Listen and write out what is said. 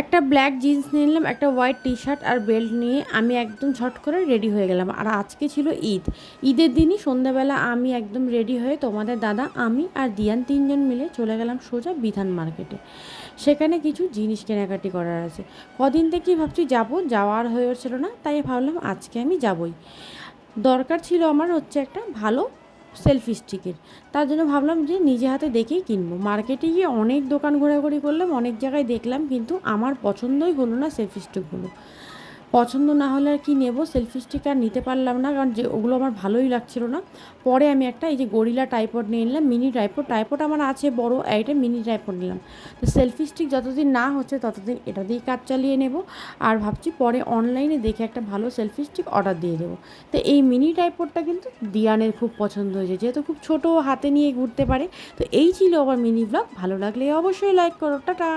একটা black jeans নিয়ে নিলাম, একটা হোয়াইট টি শার্ট আর বেল্ট নিয়ে আমি একদম ছট করে রেডি হয়ে গেলাম। আর আজকে ছিল ঈদ। ঈদের দিনই সন্ধ্যাবেলা আমি একদম রেডি হয়ে তোমাদের দাদা, আমি আর দিয়ান তিনজন মিলে চলে গেলাম সোজা বিধান মার্কেটে সেখানে কিছু জিনিস কেনাকাটি করার আছে। কদিন থেকেই ভাবছি যাব যাওয়ার হয়ে উঠছিল না, তাই ভাবলাম আজকে আমি যাবই। দরকার ছিল আমার হচ্ছে একটা ভালো সেলফি স্টিকের তার জন্য ভাবলাম যে নিজে হাতে দেখেই কিনবো। মার্কেটে গিয়ে অনেক দোকান ঘোরাঘুরি করলাম, অনেক জায়গায় দেখলাম, কিন্তু আমার পছন্দই হলো না সেলফি স্টিকগুলো পছন্দ না হলে আর কি নেব? সেলফি স্টিক আর নিতে পারলাম না, কারণ যে ওগুলো আমার ভালোই লাগছিল না। পরে আমি একটা এই যে গরিলা টাইপড নিয়ে নিলাম মিনি টাইপড টাইপড আমার আছে বড় এইটা মিনি টাইপড নিলাম। তো সেলফি স্টিক যতদিন না হচ্ছে, ততদিন এটা দিয়েই কাজ চালিয়ে নেব। আর ভাবছি পরে অনলাইনে দেখে একটা ভালো সেলফি স্টিক অর্ডার দিয়ে দেবো। তো এই মিনি টাইপডটা কিন্তু দিয়ানের খুব পছন্দ হয়েছে, যেহেতু খুব ছোট, হাতে নিয়ে ঘুরতে পারে। তো এই ছিল আমার মিনি ব্লগ ভালো লাগলে অবশ্যই লাইক করো, টাটা!